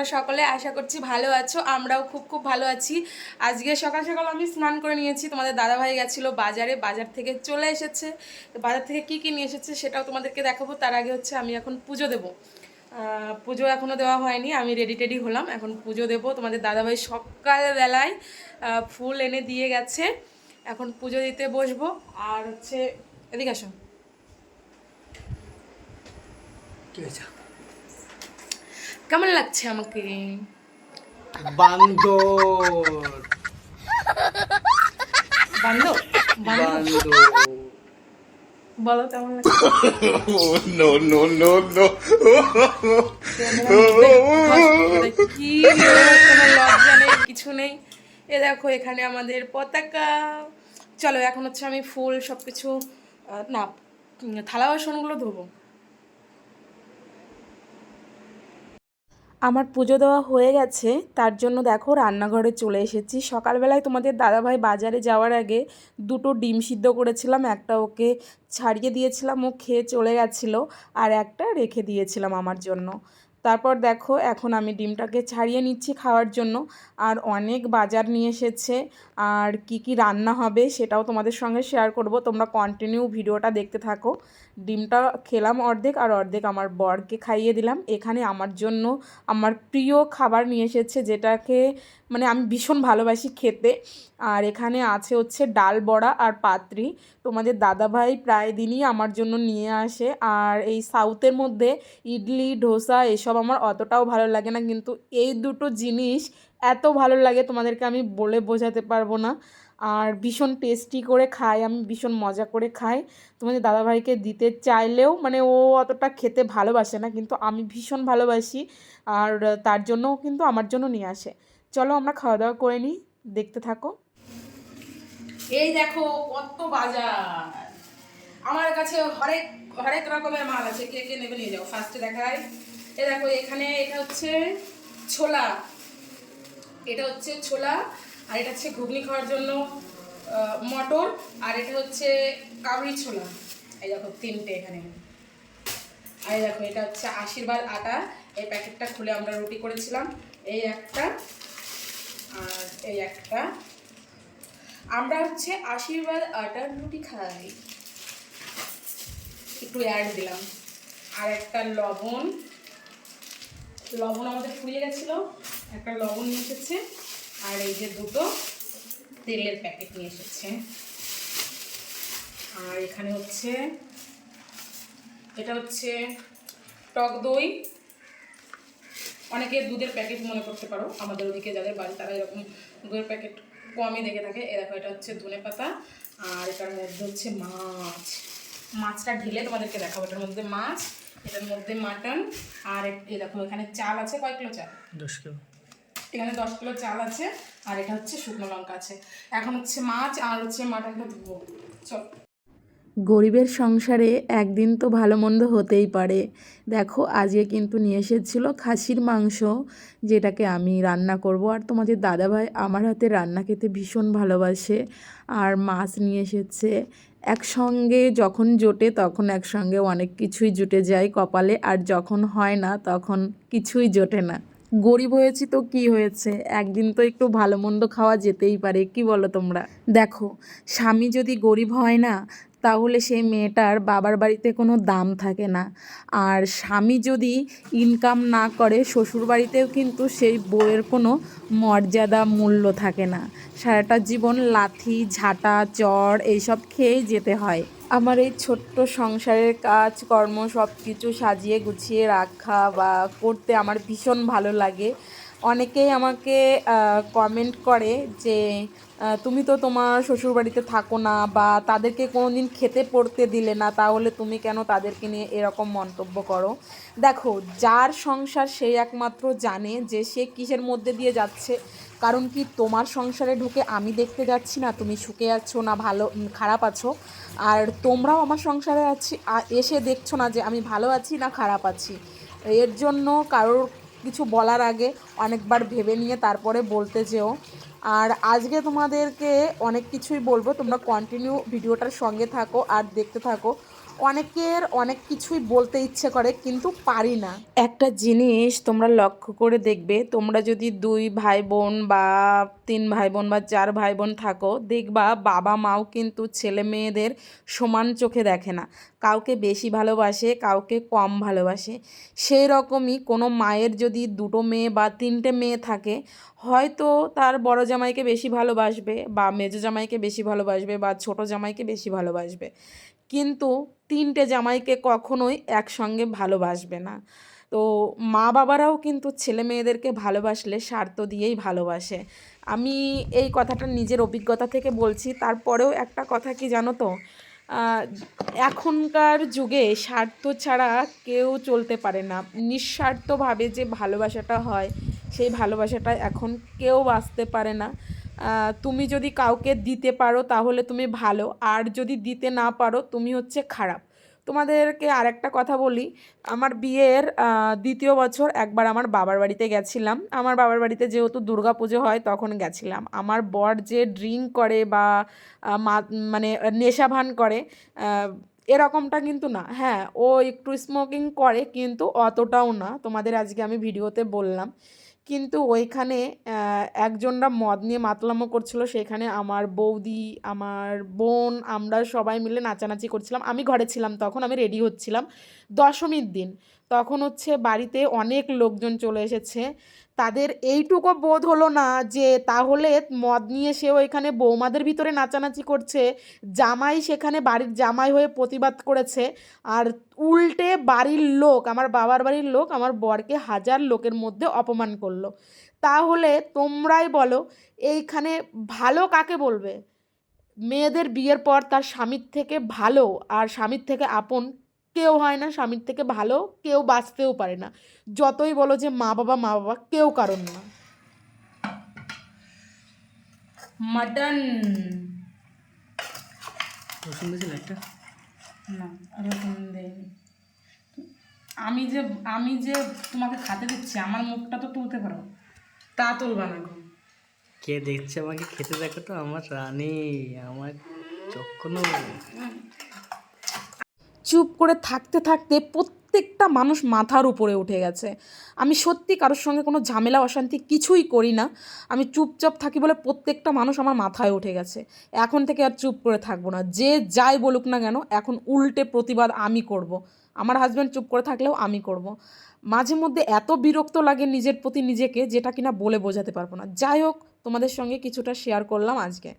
তোমরা সকলে আশা করছি ভালো আছো, আমরাও খুব খুব ভালো আছি। আজকে সকাল সকাল আমি স্নান করে নিয়েছি, তোমাদের দাদাভাই গেছিল বাজারে, বাজার থেকে চলে এসেছে। বাজার থেকে কি কি নিয়ে এসেছে সেটাও তোমাদেরকে দেখাবো, তার আগে হচ্ছে আমি এখন পুজো দেবো। পুজো এখনও দেওয়া হয়নি, আমি রেডি টেডি হলাম, এখন পুজো দেবো। তোমাদের দাদাভাই সকালবেলায় ফুল এনে দিয়ে গেছে, এখন পুজো দিতে বসবো। আর হচ্ছে, এদিকে আসো। কি হয়েছে কেমন লাগছে আমাকে? বান্দর। বান্দর? বলো কেমন লাগছে? No, no, no, no. কি লজ্জা নেই কিছু নেই। এ দেখো এখানে আমাদের পতাকা। চলো এখন হচ্ছে আমি ফুল সব কিছু না থালা বাসনগুলো ধোবো। আমার পুজো দেওয়া হয়ে গেছে, তার জন্য দেখো রান্নাঘরে চলে এসেছি। সকালবেলায় তোমাদের দাদাভাই বাজারে যাওয়ার আগে দুটো ডিম সিদ্ধ করেছিলাম, একটা ওকে ছাড়িয়ে দিয়েছিলাম, ও খেয়ে চলে গেছিল, আর একটা রেখে দিয়েছিলাম আমার জন্য। তারপর দেখো, এখন আমি ডিমটাকে ছাড়িয়ে নিচ্ছি খাওয়ার জন্য। আর অনেক বাজার নিয়ে এসেছে। আর কি কি রান্না হবে সেটাও তোমাদের সঙ্গে শেয়ার করব। তোমরা কন্টিনিউ ভিডিওটা দেখতে থাকো। ডিমটা খেলাম অর্ধেক আর অর্ধেক আমার বরকে খাইয়ে দিলাম। এখানে আমার জন্য আমার প্রিয় খাবার নিয়ে এসেছে যেটাকে মানে আমি ভীষণ ভালোবাসি খেতে। আর এখানে আছে হচ্ছে ডাল বড়া আর পাত্রি। তোমাদের দাদাভাই প্রায় দিনই আমার জন্য নিয়ে আসে। আর এই সাউথের মধ্যে ইডলি, ধোসা এসব আমার অতটাও ভালো লাগে না। কিন্তু এই দুটো জিনিস এত ভালো লাগে তোমাদেরকে আমি বলে বোঝাতে পারব না। আর ভীষণ টেস্টি করে খাই, আমি ভীষণ মজা করে খাই। তোমাদের দাদাভাইকে দিতে চাইলেও মানে ও অতটা খেতে ভালোবাসে না, কিন্তু আমি ভীষণ ভালোবাসি। আর তার জন্যও কিন্তু আমার জন্য নিয়ে আসে। চলো আমরা খাওয়া দাওয়া করে নিই, দেখতে থাকো। এই দেখো কত বাজার। আমার কাছে হরেক হরেক রকমের মাল আছে, কে কে নেবে নিয়ে যাও। ফার্স্টে দেখাই। এ দেখো, এখানে এটা হচ্ছে ছোলা। এটা হচ্ছে ছোলা, আর এটা হচ্ছে ঘুগনি খাওয়ার জন্য মটর, আর এটা হচ্ছে কাবড়ি ছোলা। এই দেখো, তিনটে এখানে। আর এই দেখো, এটা হচ্ছে আশীর্বাদ আটা। এই প্যাকেটটা খুলে আমরা রুটি করেছিলাম। এই একটা আর এই একটা। আমরা হচ্ছে আশীর্বাদ আটার রুটি খাই। একটু অ্যাড দিলাম। আর একটা লবণ। লবণ আমাদের ফুরিয়ে গেছিল। একটা লবণ নিয়ে এসেছে। আর এই যে দুটো তেলের প্যাকেট নিয়ে এসেছে। আর এখানে হচ্ছে, এটা হচ্ছে টক দই। অনেকে দুধের প্যাকেট মনে করতে পারো আমাদের ওদিকে যাদের বাড়ি তারা এরকম দুধের প্যাকেট কমই দেখে থাকে। এ দেখো এটা হচ্ছে ধনে পাতা আর এটার মধ্যে হচ্ছে মাছ। মাছটা ঢেলে তোমাদেরকে দেখাবো এটার মধ্যে মাছ এটার মধ্যে মাটন আর এ- এই দেখো এখানে চাল আছে কয় কিলো চাল? দশ কিলো। এখানে দশ কিলো চাল আছে আর এটা হচ্ছে শুকনো লঙ্কা আছে। এখন হচ্ছে মাছ আর হচ্ছে মাটনটা ধুবো। চল। গরিবের সংসারে একদিন তো ভালো মন্দ হতেই পারে। দেখো, আজকে কিন্তু নিয়ে এসেছিল খাসির মাংস, যেটাকে আমি রান্না করব। আর তোমাদের দাদাভাই আমার হাতে রান্না খেতে ভীষণ ভালোবাসে। আর মাছ নিয়ে এসেছে। একসঙ্গে যখন জোটে, তখন একসঙ্গে অনেক কিছুই জুটে যায় কপালে। আর যখন হয় না, তখন কিছুই জোটে না। গরিব হয়েছি তো কি হয়েছে? একদিন তো একটু ভালো মন্দ খাওয়া যেতেই পারে, কি বলো তোমরা? দেখো, স্বামী যদি গরিব হয় না তাহলে সেই মেয়েটার বাবার বাড়িতে কোনো দাম থাকে না। আর স্বামী যদি ইনকাম না করে শ্বশুর বাড়িতেও কিন্তু সেই বউয়ের কোনো মর্যাদা মূল্য থাকে না। সারাটা জীবন লাথি, ঝাঁটা চড় এইসব খেয়েই যেতে হয়। আমার এই ছোট্ট সংসারের কাজ, কর্ম সব কিছু সাজিয়ে গুছিয়ে রাখা বা করতে আমার ভীষণ ভালো লাগে। অনেকেই আমাকে কমেন্ট করে যে তুমি তো তোমার শ্বশুরবাড়িতে থাকো না বা তাদেরকে কোনো দিন খেতে পড়তে দিলে না, তাহলে তুমি কেন তাদেরকে নিয়ে এরকম মন্তব্য করো? দেখো, যার সংসার সেই একমাত্র জানে যে সে কিসের মধ্যে দিয়ে যাচ্ছে। কারণ কি, তোমার সংসারে ঢুকে আমি দেখতে যাচ্ছি না, তুমি সুখে আছো না, ভালো খারাপ আছো। আর তোমরাও আমার সংসারে আছি এসে দেখছ না যে আমি ভালো আছি না খারাপ আছি। এর জন্য কারোর কিছু বলার আগে অনেকবার ভেবে নিয়ে তারপরে বলতে যেও। আর আজকে তোমাদেরকে অনেক কিছুই বলব, তোমরা কন্টিনিউ ভিডিওটার সঙ্গে থাকো আর দেখতে থাকো। অনেকের অনেক কিছুই বলতে ইচ্ছে করে, কিন্তু পারি না। একটা জিনিস তোমরা লক্ষ্য করে দেখবে, তোমরা যদি দুই ভাই বোন বা তিন ভাই বোন বা চার ভাই বোন থাকো, দেখবা বাবা মাও কিন্তু ছেলে মেয়েদের সমান চোখে দেখে না। কাউকে বেশি ভালোবাসে, কাউকে কম ভালোবাসে। সেই রকমই কোনো মায়ের যদি দুটো মেয়ে বা তিনটে মেয়ে থাকে, হয়তো তার বড় জামাইকে বেশি ভালোবাসবে বা মেজো জামাইকে বেশি ভালোবাসবে বা ছোট জামাইকে বেশি ভালোবাসবে। কিন্তু তিনটে জামাইকে কখনোই একসঙ্গে ভালোবাসবে না। তো মা বাবারাও কিন্তু ছেলে মেয়েদেরকে ভালোবাসলে স্বার্থ দিয়েই ভালোবাসে। আমি এই কথাটা নিজের অভিজ্ঞতা থেকে বলছি, তারপরেও একটা কথা কি জানো তো? এখনকার যুগে স্বার্থ ছাড়া কেউ চলতে পারে না। নিঃস্বার্থভাবে যে ভালোবাসাটা হয়, সেই ভালোবাসাটা এখন কেউ বাঁচতে পারে না। তুমি যদি কাউকে দিতে পারো তাহলে তুমি ভালো। আর যদি দিতে না পারো, তুমি হচ্ছে খারাপ। তোমাদেরকে আরেকটা কথা বলি। আমার বিয়ের দ্বিতীয় বছর একবার আমার বাবার বাড়িতে গেছিলাম। আমার বাবার বাড়িতে যেহেতু দুর্গা পুজো হয়, তখন গেছিলাম। আমার বর যে ড্রিঙ্ক করে বা মানে নেশা ভান করে এরকমটা কিন্তু না। হ্যাঁ ও একটু স্মোকিং করে, কিন্তু অতটাও না। তোমাদের আজকে আমি ভিডিওতে বললাম। কিন্তু ওইখানে একজনরা মদ নিয়ে মাতলামো করছিল। সেখানে আমার বৌদি, আমার বোন, আমরা সবাই মিলে নাচানাচি করছিলাম। আমি ঘরে ছিলাম তখন, আমি রেডি হচ্ছিলাম। দশমীর দিন। তখন হচ্ছে বাড়িতে অনেক লোকজন চলে এসেছে। তাদের এইটুকু বোধ হলো না যে তাহলে মদ নিয়ে সেও এখানে বৌমাদের ভিতরে নাচানাচি করছে, জামাই সেখানে বাড়ির জামাই হয়ে প্রতিবাদ করেছে। আর উল্টে বাড়ির লোক, আমার বাবার বাড়ির লোক আমার বরকে হাজার লোকের মধ্যে অপমান করল। তাহলে তোমরাই বলো, এইখানে ভালো কাকে বলবে? মেয়েদের বিয়ের পর তার স্বামীর থেকে ভালো, আর স্বামীর থেকে আপন কেউ হয় না স্বামীর থেকে ভালো কেউ বাঁচতেও পারে না। যতই বলো যে মা বাবা মা বাবা কেউ কারণ না। মাটন। রসুন দিয়েছিল একটা? না রসুন দেয়নি। আমি যে আমি যে তোমাকে খাতে দিচ্ছি আমার মুখটা তো তুলতে পারো। তা তুলবা না গো। কে দেখছে আমাকে খেতে দেখো তো? আমার রানী আমার যখন চুপ করে থাকতে থাকতে প্রত্যেকটা মানুষ মাথার উপরে উঠে গেছে। আমি সত্যি কারোর সঙ্গে কোনো ঝামেলা, অশান্তি কিছুই করি না। আমি চুপচাপ থাকি বলে প্রত্যেকটা মানুষ আমার মাথায় উঠে গেছে। এখন থেকে আর চুপ করে থাকব না। যে যাই বলুক না কেন, এখন উল্টে প্রতিবাদ আমি করব। আমার হাজব্যান্ড চুপ করে থাকলেও আমি করব। মাঝে মধ্যে এত বিরক্ত লাগে নিজের প্রতি নিজেকে, যেটা কিনা বলে বোঝাতে পারব না। যাই হোক, তোমাদের সঙ্গে কিছুটা শেয়ার করলাম আজকে।